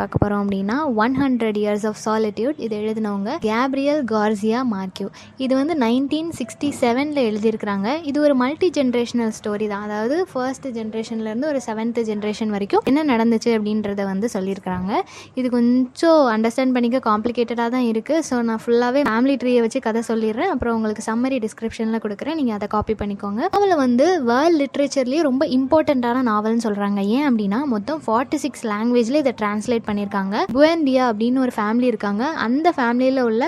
பார்க்க போகிறோம் அப்படின்னா one hundred years of solitude இது எழுதினவங்க கேப்ரியல் கார்சியா மார்க்யூ இது வந்து நைன்டீன் சிக்ஸ்டி செவனில் எழுதியிருக்கிறாங்க. இது ஒரு மல்டி ஜென்ரேஷனல் ஸ்டோரி தான். அதாவது ஃபர்ஸ்ட் ஜென்ரேஷன்லேருந்து ஒரு செவன்த் ஜென்ரேஷன் வரைக்கும் என்ன நடந்துச்சு அப்படின்றத வந்து சொல்லியிருக்கிறாங்க. இது கொஞ்சம் அண்டர்ஸ்டாண்ட் பண்ணிக்க காம்ப்ளிகேட்டடாக தான் இருக்குது ஸோ நான் ஃபுல்லாகவே ஃபேமிலி ட்ரீயை வச்சு கதை சொல்லிடுறேன். அப்புறம் உங்களுக்கு சம்மரி டிஸ்கிரிப்ஷனில் கொடுக்குறேன். நீங்கள் அதை காப்பி பண்ணிக்கோங்க. நாவலை வந்து வேர்ல்ட் லிட்ரேச்சர்லேயே ரொம்ப இம்பார்ட்டண்ட்டான நாவல்னு சொல்கிறாங்க ஏன் அப்படின்னா மொத்தம் ஃபார்ட்டி சிக்ஸ் லாங்குவேஜில் இதை ட்ரான்ஸ்லேட் பண்ணியிருக்காங்க. புவன்டியா அப்படின்னு ஒரு ஃபேமிலி இருக்காங்க. அந்த ஃபேமிலியில் உள்ள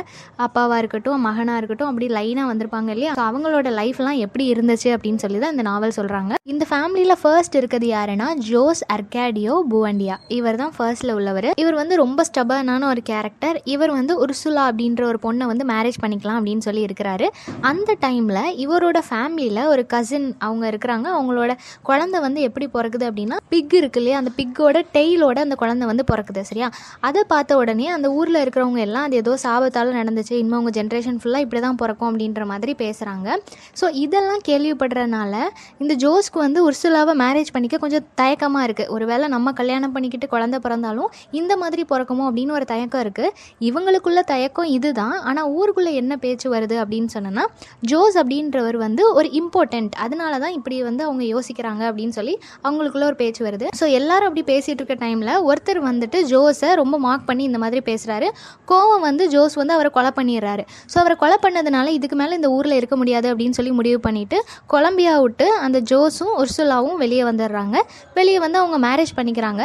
அப்பாவாக இருக்கட்டும் மகனாக இருக்கட்டும் அப்படி லைனாக வந்திருப்பாங்க இல்லையா? ஸோ அவங்களோட லைஃப்லாம் எப்படி இருந்துச்சு அப்படின்னு சொல்லி தான் இந்த நாவல் சொல்கிறாங்க இந்த ஃபேமிலியில் ஃபர்ஸ்ட் இருக்கிறது யாருன்னா ஜோஸ் அர்காடியோ புவண்டியா இவர் தான் ஃபர்ஸ்ட்ல உள்ளவர். இவர் வந்து ரொம்ப ஸ்டபனான ஒரு கேரக்டர் இவர் வந்து உர்சுலா அப்படின்ற ஒரு பொண்ணை வந்து மேரேஜ் பண்ணிக்கலாம் அப்படின்னு சொல்லி இருக்கிறாரு. அந்த டைமில் இவரோட ஃபேமிலியில் ஒரு கசின் அவங்க இருக்கிறாங்க. அவங்களோட குழந்தை வந்து எப்படி பிறக்குது அப்படின்னா பிக் இருக்கு இல்லையா? அந்த பிக்கோட டெய்லோட அந்த குழந்தை வந்து பிறக்குது. சரியா? அதை பார்த்த உடனே அந்த ஊரில் இருக்கிறவங்க எல்லாம் அது ஏதோ சாபத்தால் நடந்துச்சு இன்னும் உங்கள் ஜென்ரேஷன் ஃபுல்லாக இப்படி தான் பிறக்கும் அப்படின்ற மாதிரி பேசுகிறாங்க ஸோ இதெல்லாம் கேள்விப்படுறதுனால இந்த ஜோஸ்க்கு வந்து உர்சுலாவை மேரேஜ் பண்ணிக்க கொஞ்சம் தயக்கமாக இருக்குது ஒருவேளை நம்ம கல்யாணம் பண்ணிக்கிட்டு குழந்தை பிறந்தாலும் இந்த மாதிரி பிறக்குமோ அப்படின்னு ஒரு தயக்கம் இருக்குது இவங்களுக்குள்ள தயக்கம் இதுதான். ஆனால் ஊருக்குள்ளே என்ன பேச்சு வருது அப்படின்னு சொன்னோன்னா ஜோஸ் அப்படின்றவர் வந்து ஒரு இம்பார்ட்டண்ட் அதனால தான் இப்படி வந்து அவங்க யோசிக்கிறாங்க அப்படின்னு சொல்லி அவங்களுக்குள்ள ஒரு பேச்சு வருது. ஸோ எல்லாரும் அப்படி பேசிகிட்டு இருக்க டைமில் ஒருத்தர் வந்துட்டு ஜோஸை ரொம்ப மார்க் பண்ணி இந்த மாதிரி பேசுகிறாரு கோவம் வந்து ஜோஸ் வந்து அவரை கொலை பண்ணிடுறாரு. ஸோ அவரை கொலை பண்ணதுனால இதுக்கு மேலே இந்த ஊரில் இருக்க முடியாது அப்படின்னு சொல்லி முடிவு பண்ணிவிட்டு கொலம்பியா விட்டு அந்த ஜோஸும் உர்சுலாவும் வெளியே வந்துடுறாங்க. வெளியே வந்து அவங்க மேரேஜ் பண்ணிக்கிறாங்க.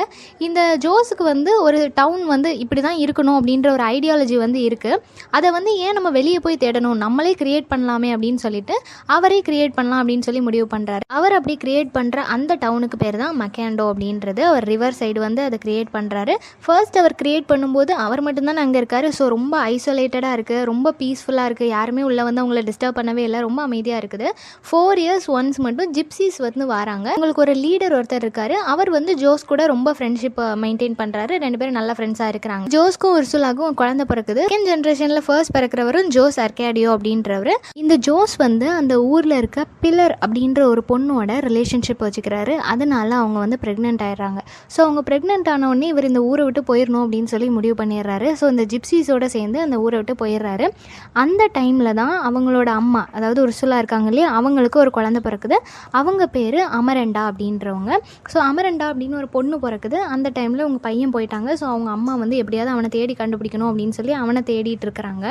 இந்த ஜோஸுக்கு வந்து ஒரு டவுன் வந்து இப்படி தான் இருக்கணும் அப்படின்ற ஒரு ஐடியாலஜி வந்து இருக்குது அதை வந்து ஏன் நம்ம வெளியே போய் தேடணும்? நம்மளே க்ரியேட் பண்ணலாமே அப்படின்னு சொல்லிட்டு அவரே க்ரியேட் பண்ணலாம் அப்படின்னு சொல்லி முடிவு பண்ணுறாரு அவர் அப்படி க்ரியேட் பண்ணுற அந்த டவுனுக்கு பேர் தான் மக்கேண்டோ அப்படின்றது. அவர் ரிவர் சைடு வந்து அதை க்ரியேட் பண்ணுறாரு ஃபர்ஸ்ட் அவர் க்ரியேட் பண்ணும்போது அவர் மட்டும்தான் அங்கே இருக்கார். ஸோ ரொம்ப ஐசோலேட்டடாக இருக்குது ரொம்ப பீஸ்ஃபுல்லாக இருக்குது யாருமே உள்ளே வந்து அவங்கள டிஸ்டர்ப் பண்ணவே இல்லை. ரொம்ப அமைதியாக இருக்குது. ஃபோர் இயர்ஸ் ஒன்ஸ் மட்டும் ஜிப்சிஸ் வந்து வராங்க. உங்களுக்கு ஒரு லீடர் ஒருத்தர் இருக்கார். அவர் வந்து ஜோஸ் கூட ரொம்ப ஃப்ரெண்ட்ஷிப் மெயின்டைன் பண்ணுறாரு ரெண்டு பேரும் நல்ல ஃப்ரெண்ட்ஸாக இருக்கிறாங்க. ஜோஸ்க்கும் உர்சுலாக்கும் குழந்தை பிறக்குது. செகண்ட் ஜென்ரேஷனில் ஃபர்ஸ்ட் பிறக்கிறவரும் ஜோஸ் அர்கேடியோ அப்படின்றவர். இந்த ஜோஸ் வந்து அந்த ஊரில் இருக்க பில்லர் அப்படின்ற ஒரு பொண்ணோட ரிலேஷன்ஷிப் வச்சுக்கிறாரு. அதனால அவங்க வந்து ப்ரெக்னென்ட் ஆயிடுறாங்க. ஸோ அவங்க ப்ரெக்னென்ட் ஆன உடனே இவர் இந்த ஊர் ஊரை விட்டு போயிடணும் அப்படின்னு சொல்லி முடிவு பண்ணிடுறாரு. ஸோ இந்த ஜிப்சிஸோடு சேர்ந்து அந்த ஊரை விட்டு போயிடுறாரு. அந்த டைமில் தான் அவங்களோட அம்மா அதாவது உர்சுலா இருக்காங்க இல்லையா அவங்களுக்கு ஒரு குழந்தை பிறக்குது. அவங்க பேர் அமரண்டா அப்படின்றவங்க. ஸோ அமரண்டா அப்படின்னு ஒரு பொண்ணு பிறக்குது. அந்த டைமில் அவங்க பையன் போயிட்டாங்க. ஸோ அவங்க அம்மா வந்து எப்படியாவது அவனை தேடி கண்டுபிடிக்கணும் அப்படின்னு சொல்லி அவனை தேடிட்டு இருக்கிறாங்க.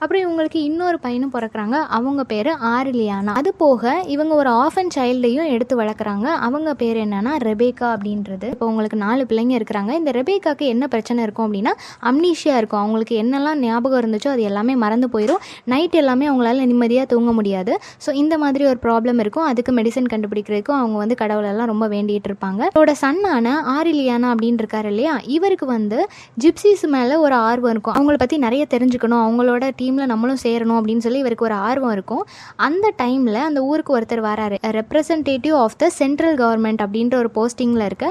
அப்புறம் இவங்களுக்கு இன்னொரு பையனும் பிறக்கிறாங்க. அவங்க பேர் ஆரிலியானா. அது போக இவங்க ஒரு ஆஃப் அண்ட் சைல்டையும் எடுத்து வளர்க்குறாங்க. அவங்க பேர் என்னன்னா ரெபேக்கா அப்படின்றது. இப்போ உங்களுக்கு நாலு பிள்ளைங்க இருக்கிறாங்க. இந்த ரெபேக்காக்கு என்ன பிரச்சனை இருக்கும் அப்படின்னா அம்னீஷியா இருக்கும். அவங்களுக்கு என்னெல்லாம் ஞாபகம் இருந்துச்சோ அது எல்லாமே மறந்து போயிடும் நைட் எல்லாமே அவங்களால நிம்மதியாக தூங்க முடியாது. ஸோ இந்த மாதிரி ஒரு ப்ராப்ளம் இருக்கும். அதுக்கு மெடிசன் கண்டுபிடிக்கிறதுக்கும் அவங்க வந்து கடவுளெல்லாம் ரொம்ப வேண்டிகிட்டு இருப்பாங்க. அவரோட சன்னான ஆரிலியானா அப்படின்னு இருக்காரு இல்லையா? இவருக்கு வந்து ஜிப்சிஸ் மேலே ஒரு ஆர்வம் இருக்கும். அவங்கள பற்றி நிறைய தெரிஞ்சுக்கணும். அவங்களோட டீமில் நம்மளும் சேரணும் அப்படின்னு சொல்லி இவருக்கு ஒரு ஆர்வம் இருக்கும். அந்த டைமில் அந்த ஊருக்கு ஒருத்தர் வராரு. Representative of the central government அப்படின்ற ஒரு போஸ்டிங்கில் இருக்க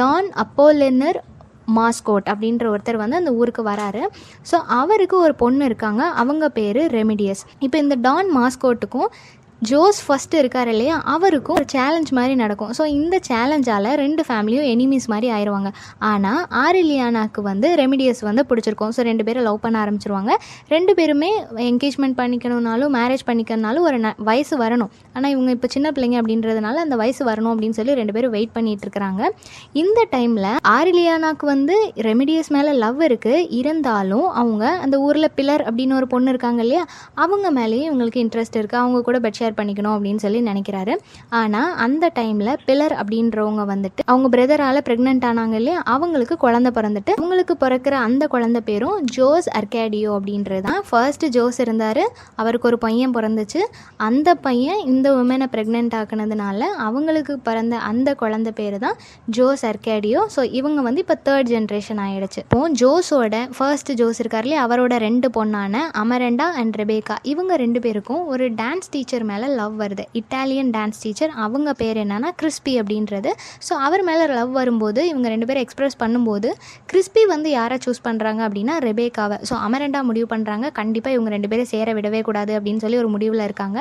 டான் அப்போலெனர் மாஸ்கோட் அப்படின்ற ஒருத்தர் வந்து அந்த ஊருக்கு வராரு. ஸோ அவருக்கு ஒரு பொண்ணு இருக்காங்க. அவங்க பேர் ரெமிடியஸ். இப்போ இந்த டான் மாஸ்கோட்டுக்கும் ஜோஸ் ஃபஸ்ட்டு இருக்கார் இல்லையா? அவருக்கும் ஒரு சேலஞ்ச் மாதிரி நடக்கும். ஸோ இந்த சேலஞ்சால் ரெண்டு ஃபேமிலியும் எனிமீஸ் மாதிரி ஆயிடுவாங்க ஆனால் ஆரிலியானாக்கு வந்து ரெமிடியஸ் வந்து பிடிச்சிருக்கும். ஸோ ரெண்டு பேரும் லவ் பண்ண ஆரம்பிச்சிருவாங்க. ரெண்டு பேருமே என்கேஜ்மெண்ட் பண்ணிக்கணும்னாலும் மேரேஜ் பண்ணிக்கணும்னாலும் ஒரு ந வயசு வரணும். ஆனால் இவங்க இப்போ சின்ன பிள்ளைங்க அப்படின்றதுனால அந்த வயசு வரணும் அப்படின்னு சொல்லி ரெண்டு பேரும் வெயிட் பண்ணிட்டு இருக்கிறாங்க இந்த டைமில் ஆரிலியானாக்கு வந்து ரெமிடியஸ் மேலே லவ் இருக்குது இருந்தாலும் அவங்க அந்த ஊரில் பில்லர் அப்படின்னு ஒரு பொண்ணு இருக்காங்க இல்லையா? அவங்க மேலேயும் இவங்களுக்கு இன்ட்ரெஸ்ட் இருக்குது அவங்க கூட பெட் ஷேர் பண்ணிக்கணும் அப்படின்னு சொல்லி நினைக்கிறாரு. ஆனால் அந்த டைமில் பில்லர் அப்படின்றவங்க வந்துட்டு அவங்க பிரதரால் ப்ரெக்னென்ட் ஆனாங்க இல்லையா? அவங்களுக்கு குழந்தை பிறந்துட்டு அவங்களுக்கு பிறக்கிற அந்த குழந்தை பேரும் ஜோஸ் அர்கேடியோ அப்படின்றது தான் ஃபர்ஸ்ட் ஜோஸ் இருந்தார் அவருக்கு ஒரு பையன் பிறந்துச்சு. அந்த பையன் இந்த உமனை ப்ரெக்னென்ட் ஆக்குனதுனால அவங்களுக்கு பிறந்த அந்த குழந்தை பேர் தான் ஜோஸ் அர்கேடியோ. ஸோ இவங்க வந்து இப்போ தேர்ட் ஜென்ரேஷன் ஆகிடுச்சு இப்போ ஜோஸோட ஃபர்ஸ்ட் ஜோஸ் இருக்கார் இல்லையா? அவரோட ரெண்டு பொண்ணான அமரண்டா அண்ட் ரெபேக்கா. இவங்க ரெண்டு பேருக்கும் ஒரு டான்ஸ் டீச்சர் மேலே மேலே லவ் வருது. இட்டாலியன் டான்ஸ் டீச்சர் அவங்க பேர் என்னன்னா கிறிஸ்பி அப்படின்றது. ஸோ அவர் மேலே லவ் வரும்போது இவங்க ரெண்டு பேரும் எக்ஸ்பிரஸ் பண்ணும்போது கிறிஸ்பி வந்து யாரை சூஸ் பண்ணுறாங்க அப்படின்னா ரெபேக்காவை. ஸோ அமரண்டா முடிவு பண்ணுறாங்க கண்டிப்பாக இவங்க ரெண்டு பேரும் சேர விடவே கூடாது அப்படின்னு சொல்லி ஒரு முடிவில் இருக்காங்க.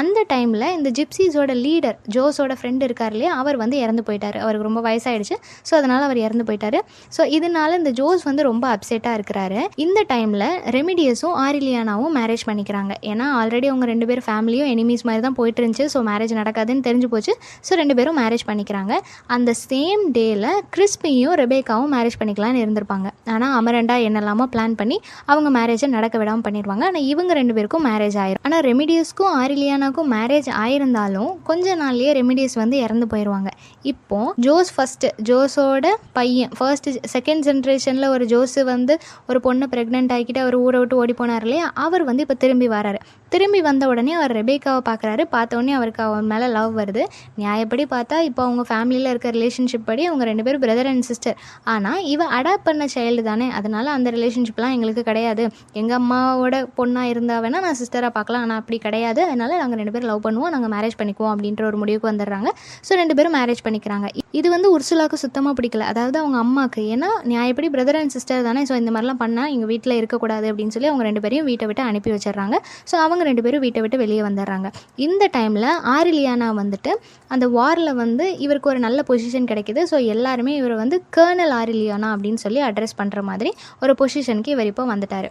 அந்த டைமில் இந்த ஜிப்சிஸோட லீடர் ஜோஸோட ஃப்ரெண்டு இருக்கார் இல்லையா அவர் வந்து இறந்து போயிட்டார். அவருக்கு ரொம்ப வயசாயிடுச்சு. ஸோ அதனால் அவர் இறந்து போயிட்டாரு. ஸோ இதனால இந்த ஜோஸ் வந்து ரொம்ப அப்செட்டாக இருக்கிறாரு. இந்த டைமில் ரெமிடியஸும் ஆரிலியானாவும் மேரேஜ் பண்ணிக்கிறாங்க. ஏன்னா ஆல்ரெடி அவங்க ரெண்டு பேரும் ஃபேமிலியும் எனிமீஸ் மாதிரி தான் போயிட்டு இருந்துச்சு ஸோ மேரேஜ் நடக்காதுன்னு தெரிஞ்சு போச்சு. ஸோ ரெண்டு பேரும் மேரேஜ் பண்ணிக்கிறாங்க. அந்த சேம் டேயில் கிறிஸ்பியும் ரெபேக்காவும் மேரேஜ் பண்ணிக்கலாம்னு இருந்திருப்பாங்க. ஆனால் அமரண்டா என்னெல்லாமோ பிளான் பண்ணி அவங்க மேரேஜை நடக்க விடாமல் பண்ணிடுவாங்க ஆனால் இவங்க ரெண்டு பேருக்கும் மேரேஜ் ஆயிரும். ஆனால் ரெமிடியஸ்க்கும் ஆரிலியானாக்கும் மேரேஜ் ஆயிருந்தாலும் கொஞ்ச நாள்லேயே ரெமிடியஸ் வந்து இறந்து போயிடுவாங்க இப்போ ஜோஸ் ஃபஸ்ட்டு ஜோஸோட பையன் ஃபர்ஸ்ட் செகண்ட் ஜென்ரேஷனில் ஒரு ஜோஸ் வந்து ஒரு பொண்ணை ப்ரெக்னென்ட் ஆகிக்கிட்டு அவர் ஊரை விட்டு ஓடி போனார் இல்லையா? அவர் வந்து இப்போ திரும்பி வராரு. திரும்பி வந்த உடனே அவர் ரெபேக்காவை பார்க்குறாரு பார்த்த உடனே அவருக்கு அவன் மேலே லவ் வருது. நியாயப்படி பார்த்தா இப்போ அவங்க ஃபேமிலியில் இருக்க ரிலேஷன்ஷிப் படி அவங்க ரெண்டு பேரும் பிரதர் அண்ட் சிஸ்டர் ஆனால் இவ அடாப்ட் பண்ண சைல்டு தானே. அதனால் அந்த ரிலேஷன்ஷிப்லாம் எங்களுக்கு கிடையாது. எங்கள் அம்மாவோட பொண்ணாக இருந்தால் வேணால் நான் சிஸ்டராக பார்க்கலாம். ஆனால் அப்படி கிடையாது. அதனால் நாங்கள் ரெண்டு பேரும் லவ் பண்ணுவோம். நாங்கள் மேரேஜ் பண்ணிக்குவோம் அப்படின்ற ஒரு முடிவுக்கு வந்துடுறாங்க. ஸோ ரெண்டு பேரும் மேரேஜ் பண்ணிக்கிறாங்க. இது வந்து உர்சுலாவுக்கு சுத்தமாக பிடிக்கல. அதாவது அவங்க அம்மாவுக்கு ஏன்னா நியாயப்படி பிரதர் அண்ட் சிஸ்டர் தானே. ஸோ இந்த மாதிரிலாம் பண்ணால் எங்கள் வீட்டில் இருக்கக்கூடாது அப்படின்னு சொல்லி அவங்க ரெண்டு பேரையும் வீட்டை விட்டு அனுப்பி வச்சிடுறாங்க. ஸோ அவங்க ரெண்டு பேரும் வீட்டை விட்டு வெளியே வந்துடுறாங்க. இந்த டைமில் ஆரிலியானா வந்துட்டு அந்த வாரில் வந்து இவருக்கு ஒரு நல்ல பொசிஷன் கிடைக்குது. ஸோ எல்லாருமே இவர் வந்து கேர்னல் ஆரிலியானா அப்படின்னு சொல்லி அட்ரஸ் பண்ணுற மாதிரி ஒரு பொசிஷனுக்கு இவர் இப்போ வந்துட்டார்.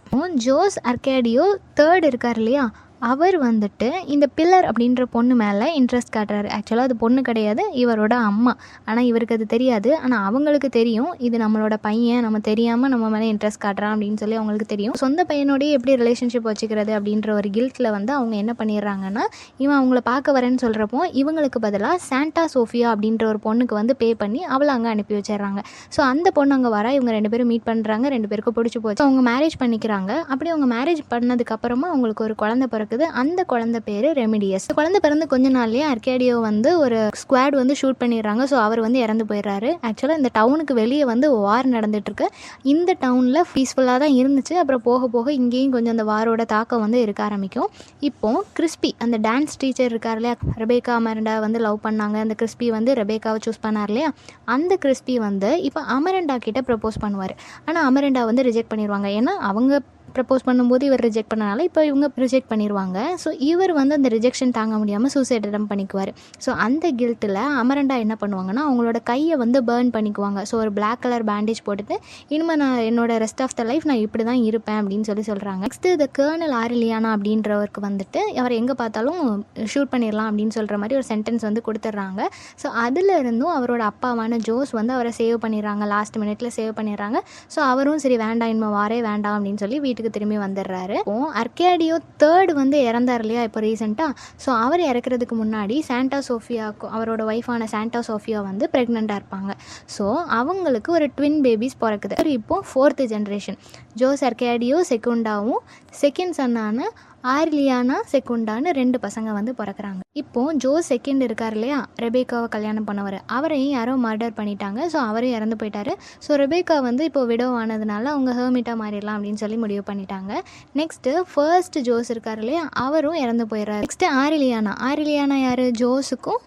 ஜோஸ் அர்கேடியோ தேர்ட் இருக்கார் இல்லையா? அவர் வந்துட்டு இந்த பில்லர் அப்படின்ற பொண்ணு மேலே இன்ட்ரெஸ்ட் காட்டுறாரு. ஆக்சுவலாக அது பொண்ணு கிடையாது இவரோட அம்மா. ஆனால் இவருக்கு அது தெரியாது. ஆனால் அவங்களுக்கு தெரியும் இது நம்மளோட பையன் நம்ம தெரியாமல் நம்ம மேலே இன்ட்ரெஸ்ட் காட்டுறான் அப்படின்னு சொல்லி அவங்களுக்கு தெரியும். சொந்த பையனோடய எப்படி ரிலேஷன்ஷிப் வச்சுக்கிறது அப்படின்ற ஒரு கில்ட்டில் வந்து அவங்க என்ன பண்ணிடுறாங்கன்னா இவன் அவங்கள பார்க்க வரேன்னு சொல்கிறப்போ இவங்களுக்கு பதிலாக சாண்டா சோஃபியா அப்படின்ற ஒரு பொண்ணுக்கு வந்து பே பண்ணி அவளை அங்கே அனுப்பி வச்சிடுறாங்க. ஸோ அந்த பொண்ணு அங்கே வர இவங்க ரெண்டு பேரும் மீட் பண்ணுறாங்க ரெண்டு பேருக்கும் பிடிச்சி போச்சு. அவங்க மேரேஜ் பண்ணிக்கிறாங்க. அப்படி அவங்க மேரேஜ் பண்ணதுக்கப்புறமா அவங்களுக்கு ஒரு குழந்தை இருக்குது. அந்த குழந்தை பேர் ரெமிடியஸ். குழந்தை பிறந்து கொஞ்ச நாள்லயே அர்கேடியோ வந்து ஒரு ஸ்குவாட் வந்து ஷூட் பண்ணிடுறாங்க. ஸோ அவர் வந்து இறந்து போயிடுறாரு. ஆக்சுவலாக இந்த டவுனுக்கு வெளியே வந்து வார் நடந்துட்டு இருக்கு இந்த டவுனில் பீஸ்ஃபுல்லாக தான் இருந்துச்சு. அப்புறம் போக போக இங்கேயும் கொஞ்சம் அந்த வாரோட தாக்கம் வந்து இருக்க ஆரம்பிக்கும். இப்போ கிறிஸ்பி அந்த டான்ஸ் டீச்சர் இருக்கார் இல்லையா? ரெபேக்கா அமரண்டா வந்து லவ் பண்ணாங்க. அந்த கிறிஸ்பி வந்து ரெபேக்காவை சூஸ் பண்ணார் இல்லையா? அந்த கிறிஸ்பி வந்து இப்போ அமரண்டா கிட்ட ப்ரப்போஸ் பண்ணுவார். ஆனால் அமரண்டா வந்து ரிஜெக்ட் பண்ணிடுவாங்க. ஏன்னா அவங்க ப்ரப்போஸ் பண்ணும்போது இவர் ரிஜெக்ட் பண்ணனால இப்போ இவங்க ரிஜெக்ட் பண்ணிடுவாங்க ஸோ இவர் வந்து அந்த ரிஜெக்ஷன் தாங்க முடியாமல் சூசைட் அட்டம் பண்ணிக்குவார். ஸோ அந்த கில்ட்டில் அமரண்டா என்ன பண்ணுவாங்கன்னா அவங்களோட கையை வந்து பேர்ன் பண்ணிக்குவாங்க. ஸோ ஒரு பிளாக் கலர் பேண்டேஜ் போட்டுட்டு இனிமேல் நான் என்னோட ரெஸ்ட் ஆஃப் த லைஃப் நான் இப்படி தான் இருப்பேன் அப்படின்னு சொல்லி சொல்கிறாங்க நெக்ஸ்ட்டு இந்த கேர்னல் ஆரிலியானா அப்படின்றவருக்கு வந்துட்டு அவர் எங்கே பார்த்தாலும் ஷூட் பண்ணிடலாம் அப்படின்னு சொல்கிற மாதிரி ஒரு சென்டென்ஸ் வந்து கொடுத்துட்றாங்க ஸோ அதில் இருந்தும் அவரோட அப்பாவான ஜோஸ் வந்து அவரை சேவ் பண்ணிடுறாங்க. லாஸ்ட் மினிட்ல சேவ் பண்ணிடுறாங்க. ஸோ அவரும் சரி வேண்டாம் இனிமே வாரே வேண்டாம் அப்படின்னு சொல்லி வீட்டுக்கு திரும்பி வந்துடுறாரு. அர்கேடியோ தேர்ட் வந்து இறந்தார் இல்லையா இப்போ ரீசெண்டாக ஸோ அவர் இறக்குறதுக்கு முன்னாடி சாண்டா சோஃபியாவுக்கும் அவரோட ஒய்ஃபான சாண்டா சோஃபியா வந்து ப்ரெக்னெண்ட்டாக இருப்பாங்க. ஸோ அவங்களுக்கு ஒரு ட்வின் பேபிஸ் பிறக்குது. இப்போ ஃபோர்த்து ஜென்ரேஷன் ஜோஸ் அர்கேடியோ செகுண்டாவும் செகண்ட் சன்னான ஆர்லியானா செகுண்டான்னு ரெண்டு பசங்க வந்து பிறக்குறாங்க. இப்போ ஜோ செகண்ட் இருக்கார் இல்லையா? ரெபேக்காவை கல்யாணம் பண்ணவர். அவரையும் யாரோ மர்டர் பண்ணிட்டாங்க. ஸோ அவரும் இறந்து போயிட்டாரு. ஸோ ரெபேக்கா வந்து இப்போ விடோ ஆனதுனால அவங்க ஹேர்மிட்டா மாறிடலாம் அப்படின்னு சொல்லி முடிவு பண்ணிட்டாங்க. நெக்ஸ்ட்டு ஃபர்ஸ்ட் ஜோஸ் இருக்கார் இல்லையா? அவரும் இறந்து போயிடுறாரு. நெக்ஸ்ட்டு ஆரிலியானா. ஆரிலியானா யார்? ஜோஸுக்கும்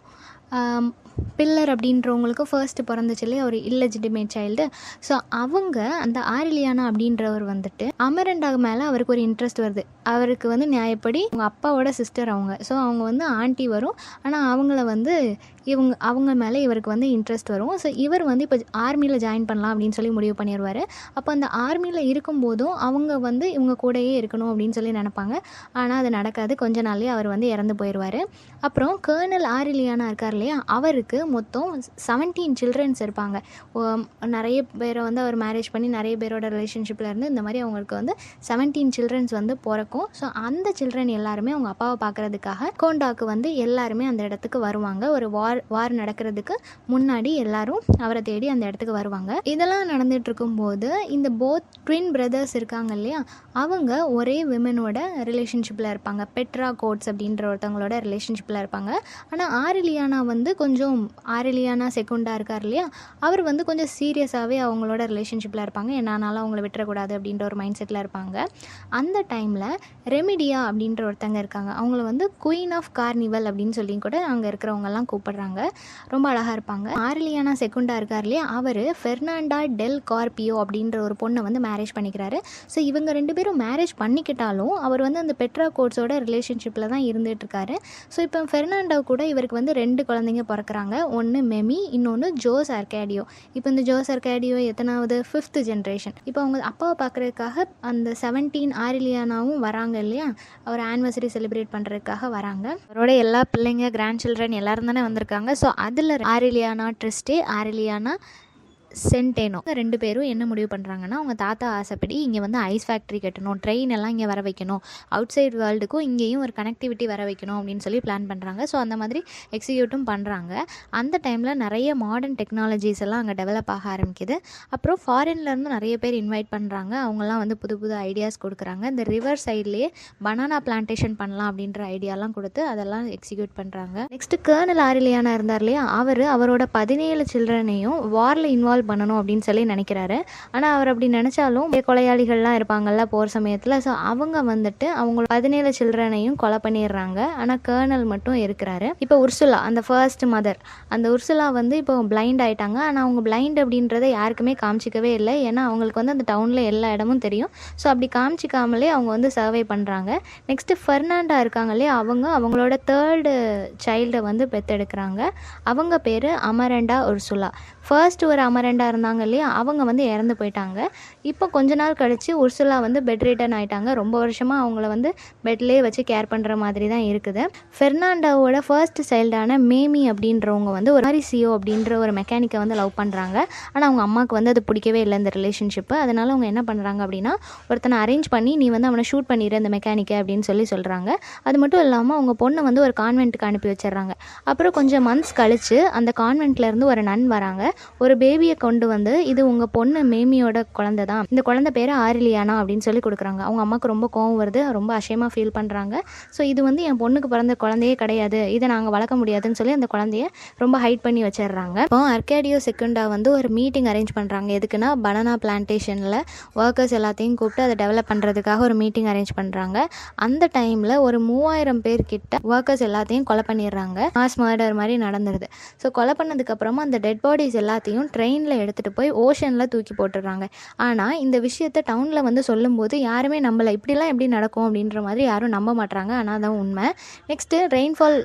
பில்லர் அப்படின்றவங்களுக்கு ஃபர்ஸ்ட் பிறந்துச்சு இல்லையா? ஒரு இல்லெஜிட்டிமேட் சைல்டு ஸோ அவங்க அந்த ஆரிலியானா அப்படின்றவர் வந்துட்டு அமரண்டாக மேலே அவருக்கு ஒரு இன்ட்ரெஸ்ட் வருது. அவருக்கு வந்து நியாயப்படி அவங்க அப்பாவோட சிஸ்டர் அவங்க. ஸோ அவங்க வந்து ஆண்டி வரும். ஆனால் அவங்கள வந்து இவங்க அவங்க மேலே இவருக்கு வந்து இன்ட்ரெஸ்ட் வரும். ஸோ இவர் வந்து இப்போ ஆர்மியில் ஜாயின் பண்ணலாம் அப்படின்னு சொல்லி முடிவு பண்ணிடுவார் அப்போ அந்த ஆர்மியில் இருக்கும்போதும் அவங்க வந்து இவங்க கூடயே இருக்கணும் அப்படின்னு சொல்லி நினைப்பாங்க. ஆனால் அது நடக்காது. கொஞ்ச நாள்லேயே அவர் வந்து இறந்து போயிடுவார் அப்புறம் கேர்னல் ஆரிலியானா இருக்கார் இல்லையா? அவருக்கு மொத்தம் செவன்டீன் சில்ட்ரன்ஸ் இருப்பாங்க. நிறைய பேரை வந்து அவர் மேரேஜ் பண்ணி நிறைய பேரோட ரிலேஷன்ஷிப்பில் இருந்து இந்த மாதிரி அவங்களுக்கு வந்து செவன்டீன் சில்ட்ரன்ஸ் வந்து பிறக்கும். ஸோ அந்த சில்ட்ரன் எல்லாருமே அவங்க அப்பாவை பார்க்கறதுக்காக கோண்டாக்கு வந்து எல்லாருமே அந்த இடத்துக்கு வருவாங்க. ஒரு வார் வார் நடக்கிறதுக்கு முன்னாடி எல்லாரும் அவரை தேடி அந்த இடத்துக்கு வருவாங்க. இதெல்லாம் நடந்துட்டு இருக்கும்போது இந்த போத் ட்வின் பிரதர்ஸ் இருக்காங்க இல்லையா? அவங்க ஒரே விமனோட ரிலேஷன்ஷிப்பில் இருப்பாங்க. பெட்ரா கோட்ஸ் அப்படின்ற ஒருத்தவங்களோட ரிலேஷன்ஷிப்பில் இருப்பாங்க. ஆனால் ஆரிலியானா வந்து கொஞ்சம் ஆரிலியானா செகுண்டா இருக்கார் இல்லையா? அவர் வந்து கொஞ்சம் சீரியஸாகவே அவங்களோட ரிலேஷன்ஷிப்பில் இருப்பாங்க. என்னானாலும் அவங்கள விட்டுறக்கூடாது அப்படின்ற ஒரு மைண்ட் செட்டில் இருப்பாங்க. அந்த டைமில் ரெமிடியா அப்படின்ற ஒருத்தங்க இருக்காங்க. அவங்கள வந்து குயின் ஆஃப் கார்னிவல் அப்படின்னு சொல்லி கூட அங்கே இருக்கிறவங்கெல்லாம் கூப்பிடுறாங்க. ரொம்ப அழகாக இருப்பாங்க. ஆரிலியானா செகுண்டா இருக்கார் இல்லையா? அவர் ஃபெர்னாண்டா டெல் கார்பியோ அப்படின்ற ஒரு பொண்ணை வந்து மேரேஜ் பண்ணிக்கிறாரு. ஸோ இவங்க ரெண்டு பேரும் மேரேஜ் பண்ணிக்கிட்டாலும் அவர் வந்து அந்த பெட்ரா கோட்ஸோட ரிலேஷன்ஷிப்பில் தான் இருந்துகிட்டு இருக்காரு. ஸோ இப்போ ஃபெர்னாண்டோ கூட இவருக்கு வந்து ரெண்டு குழந்தைங்க பிறக்கிறாங்க. ஒன்று மெமி இன்னொன்று ஜோஸ் அர்கேடியோ இப்போ இந்த ஜோஸ் அர்கேடியோ எத்தனாவது? ஃபிஃப்த் ஜென்ரேஷன் இப்போ அவங்க அப்பாவை பார்க்குறதுக்காக அந்த செவன்டீன் ஆரிலியானாவும் வராங்க இல்லையா? அவர் ஆனிவர்சரி செலிப்ரேட் பண்ணுறதுக்காக வராங்க. அவரோட எல்லா பிள்ளைங்க கிராண்ட் சில்ட்ரன் எல்லாரும் தானே வந்திருக்காங்க. ஸோ அதில் ஆரிலியானா ட்ரிஸ்டே ஆரிலியானா சென்டேனோ. ரெண்டு பேரும் என்ன முடிவு பண்ணுறாங்கன்னா அவங்க தாத்தா ஆசைப்படி இங்கே வந்து ஐஸ் ஃபேக்ட்ரி கட்டணும் ட்ரெயின் எல்லாம் இங்கே வர வைக்கணும். அவுட் சைடு வேர்ல்டுக்கும் இங்கேயும் ஒரு கனெக்டிவிட்டி வர வைக்கணும் அப்படின்னு சொல்லி பிளான் பண்ணுறாங்க ஸோ அந்த மாதிரி எக்ஸிக்யூட்டும் பண்ணுறாங்க அந்த டைமில் நிறைய மாடர்ன் டெக்னாலஜிஸ் எல்லாம் அங்கே டெவலப் ஆக ஆரம்பிக்குது. அப்புறம் ஃபாரின்லேருந்து நிறைய பேர் இன்வைட் பண்ணுறாங்க அவங்கெல்லாம் வந்து புது புது ஐடியாஸ் கொடுக்குறாங்க. இந்த ரிவர் சைட்லேயே பனானா பிளான்டேஷன் பண்ணலாம் அப்படின்ற ஐடியாலாம் கொடுத்து அதெல்லாம் எக்ஸிக்யூட் பண்ணுறாங்க நெக்ஸ்ட்டு கேர்னல் ஆரிலியானா இருந்தார் இல்லையா? அவர் அவரோட பதினேழு சில்ட்ரனையும் வாரில் இன்வால்வ் பண்ணணும் அப்படின்னு சொல்லி நினைக்கிறாரு. ஆனால் அவர் அப்படி நினச்சாலும் கொலையாளிகள்லாம் இருப்பாங்கல்ல போகிற சமயத்தில். ஸோ அவங்க வந்துட்டு அவங்க பதினேழு சில்ட்ரனையும் கொலை பண்ணிடுறாங்க. ஆனால் கேர்னல் மட்டும் இருக்கிறாரு. இப்போ உர்சுலா அந்த ஃபர்ஸ்ட் மதர் அந்த உர்சுலா வந்து இப்போ பிளைண்ட் ஆயிட்டாங்க. ஆனால் அவங்க பிளைண்ட் அப்படின்றத யாருக்குமே காமிச்சிக்கவே இல்லை. ஏன்னா அவங்களுக்கு வந்து அந்த டவுனில் எல்லா இடமும் தெரியும். ஸோ அப்படி காமிச்சிக்காமலே அவங்க வந்து சர்வே பண்ணுறாங்க நெக்ஸ்ட்டு ஃபெர்னாண்டா இருக்காங்க இல்லையா அவங்க அவங்களோட தேர்டு சைல்டை வந்து பெத்தெடுக்கிறாங்க. அவங்க பேர் அமரண்டா உர்சுலா. ஃபர்ஸ்ட் ஒரு அமரண்டாக இருந்தாங்க இல்லையா? அவங்க வந்து இறந்து போயிட்டாங்க. இப்போ கொஞ்ச நாள் கழித்து உர்சுலா வந்து பெட் ரிட்டர்ன் ஆயிட்டாங்க. ரொம்ப வருஷமாக அவங்கள வந்து பெட்லேயே வச்சு கேர் பண்ணுற மாதிரி தான் இருக்குது. ஃபெர்னாண்டோவோட ஃபர்ஸ்ட் சைல்டான மேமி அப்படின்றவங்க வந்து ஒரு மாதிரி சியோ அப்படின்ற ஒரு மெக்கானிக்கை வந்து லவ் பண்ணுறாங்க ஆனால் அவங்க அம்மாவுக்கு வந்து அது பிடிக்கவே இல்லை இந்த ரிலேஷன்ஷிப்பு அதனால் அவங்க என்ன பண்ணுறாங்க அப்படின்னா ஒருத்தனை அரேஞ்ச் பண்ணி நீ வந்து அவனை ஷூட் பண்ணிடு அந்த மெக்கானிக்கை அப்படின்னு சொல்லி சொல்கிறாங்க அது மட்டும் இல்லாமல் அவங்க பொண்ணை வந்து ஒரு கான்வென்ட்டுக்கு அனுப்பி வச்சிடுறாங்க. அப்புறம் கொஞ்சம் மந்த்ஸ் கழித்து அந்த கான்வென்ட்லேருந்து ஒரு நன் வராங்க. ஒரு பேபியை கொண்டு வந்து இது உங்கள் பொண்ணு மேமியோட குழந்தை தான். இந்த குழந்தை பேர் ஆரிலியானா அப்படின்னு சொல்லி கொடுக்குறாங்க. அவங்க அம்மாவுக்கு ரொம்ப கோவம் வருது ரொம்ப அஷயமாக ஃபீல் பண்ணுறாங்க ஸோ இது வந்து என் பொண்ணுக்கு பிறந்த குழந்தையே கிடையாது. இதை நாங்கள் வளர்க்க முடியாதுன்னு சொல்லி அந்த குழந்தைய ரொம்ப ஹைட் பண்ணி வச்சிடுறாங்க. இப்போ அர்கேடியோ செகண்டா வந்து ஒரு மீட்டிங் அரேஞ்ச் பண்ணுறாங்க எதுக்குன்னா பனானா பிளான்டேஷனில் ஒர்க்கர்ஸ் எல்லாத்தையும் கூப்பிட்டு அதை டெவலப் பண்ணுறதுக்காக ஒரு மீட்டிங் அரேஞ்ச் பண்ணுறாங்க அந்த டைமில் ஒரு மூவாயிரம் பேர் கிட்ட ஒர்க்கர்ஸ் எல்லாத்தையும் கொலை பண்ணிடுறாங்க. மாஸ் மர்டர் மாதிரி நடந்துருது. ஸோ கொலை பண்ணதுக்கப்புறமா அந்த டெட் பாடிஸ் எல்லாத்தையும் ட்ரெயினில் எடுத்துகிட்டு போய் ஓஷனில் தூக்கி போட்டுடுறாங்க. ஆனால் இந்த விஷயத்த டவுனில் வந்து சொல்லும்போது யாருமே நம்மளை இப்படிலாம் எப்படி நடக்கும் அப்படின்ற மாதிரி யாரும் நம்ப மாட்டுறாங்க ஆனால் அதான் உண்மை. நெக்ஸ்ட்டு ரெயின்ஃபால்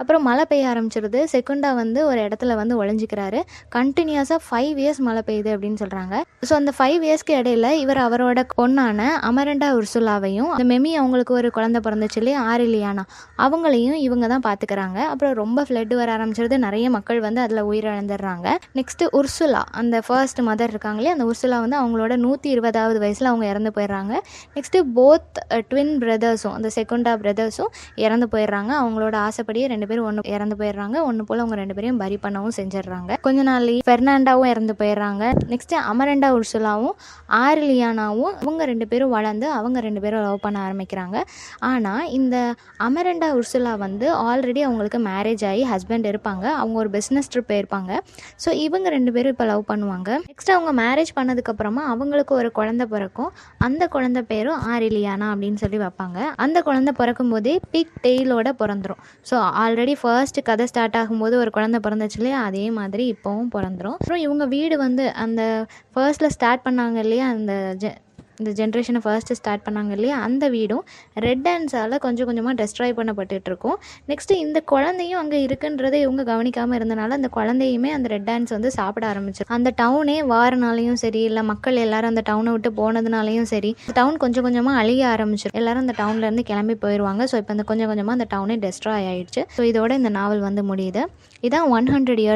அப்புறம் மழை பெய்ய ஆரம்பிச்சிருது. செகுண்டா வந்து ஒரு இடத்துல வந்து ஒழிஞ்சிக்கிறாரு கண்டினியூஸாக ஃபைவ் இயர்ஸ் மழை பெய்யுது அப்படின்னு சொல்கிறாங்க ஸோ அந்த ஃபைவ் இயர்ஸ்க்கு இடையில இவர் அவரோட பொண்ணான அமரண்டா உர்சுலாவையும் அந்த மெமி அவங்களுக்கு ஒரு குழந்தை பிறந்துச்சு இல்லையா? ஆரிலியானா. அவங்களையும் இவங்க தான் பார்த்துக்கிறாங்க அப்புறம் ரொம்ப ஃப்ளட் வர ஆரம்பிச்சிருது. நிறைய மக்கள் வந்து அதில் உயிரிழந்துடுறாங்க. நெக்ஸ்ட்டு உர்சுலா அந்த ஃபர்ஸ்ட் மதர் இருக்காங்களே அந்த உர்சுலா வந்து அவங்களோட நூற்றி இருபதாவது வயசில் அவங்க இறந்து போயிடுறாங்க. நெக்ஸ்ட்டு போத் ட்வின் பிரதர்ஸும் அந்த செகுண்டா பிரதர்ஸும் இறந்து போயிடுறாங்க. அவங்களோட ஆசைப்படியே ரெண்டு பேரும் ஒன்று இறந்து போயிடுறாங்க. ஒன்று போல் அவங்க ரெண்டு பேரையும் பரி பண்ணவும் செஞ்சிடுறாங்க. கொஞ்ச நாள் ஃபெர்னாண்டாவும் இறந்து போயிடுறாங்க. நெக்ஸ்ட்டு அமரண்டா உர்சுலாவும் ஆரிலியானாவும் அவங்க ரெண்டு பேரும் வளர்ந்து அவங்க ரெண்டு பேரும் லவ் பண்ண ஆரம்பிக்கிறாங்க. ஆனால் இந்த அமரண்டா உர்சுலா வந்து ஆல்ரெடி அவங்களுக்கு மேரேஜ் ஆகி ஹஸ்பண்ட் இருப்பாங்க. அவங்க ஒரு பிஸ்னஸ் ட்ரிப் போயிருப்பாங்க. ஸோ இவங்க ரெண்டு பேரும் இப்போ லவ் பண்ணுவாங்க. நெக்ஸ்ட் அவங்க மேரேஜ் பண்ணதுக்கப்புறமா அவங்களுக்கு ஒரு குழந்தை பிறக்கும். அந்த குழந்தை பேரும் ஆரிலியானா அப்படின்னு சொல்லி வைப்பாங்க. அந்த குழந்தை பிறக்கும் போதே பிக் டெய்லோட பிறந்துடும் ஸோ ஆல்ரெடி ஃபர்ஸ்ட் கதை ஸ்டார்ட் ஆகும்போது ஒரு குழந்தை பிறந்துச்சு இல்லையா? அதே மாதிரி இப்போவும் பிறந்துரும். அப்புறம் இவங்க வீடு வந்து அந்த ஃபர்ஸ்ட்டில் ஸ்டார்ட் பண்ணாங்க இல்லையா? அந்த ஜெ இந்த ஜென்ரேஷனை ஃபர்ஸ்ட்டு ஸ்டார்ட் பண்ணாங்க இல்லையா? அந்த வீடும் ரெட் ஹேண்ட்ஸால் கொஞ்சம் கொஞ்சமாக டெஸ்ட்ராய் பண்ணப்பட்டுட்டு இருக்கும். நெக்ஸ்ட்டு இந்த குழந்தையும் அங்கே இருக்குன்றதை இவங்க கவனிக்காமல் இருந்தனால அந்த குழந்தையுமே அந்த ரெட் ஹேண்ட்ஸ் வந்து சாப்பிட ஆரம்பிச்சிடும் அந்த டவுனே வாரனாலையும் சரி இல்லை மக்கள் எல்லாரும் அந்த டவுனை விட்டு போனதுனாலையும் சரி டவுன் கொஞ்சம் கொஞ்சமாக அழிய ஆரம்பிச்சிடும் எல்லாரும் அந்த டவுன்லேருந்து கிளம்பி போயிடுவாங்க ஸோ இப்போ அந்த கொஞ்சம் கொஞ்சமாக அந்த டவுனே டெஸ்ட்ராய் ஆயிடுச்சு. ஸோ இதோட இந்த நாவல் வந்து முடியுது. இதான் ஒன் ஹண்ட்ரட் இயர்ஸ்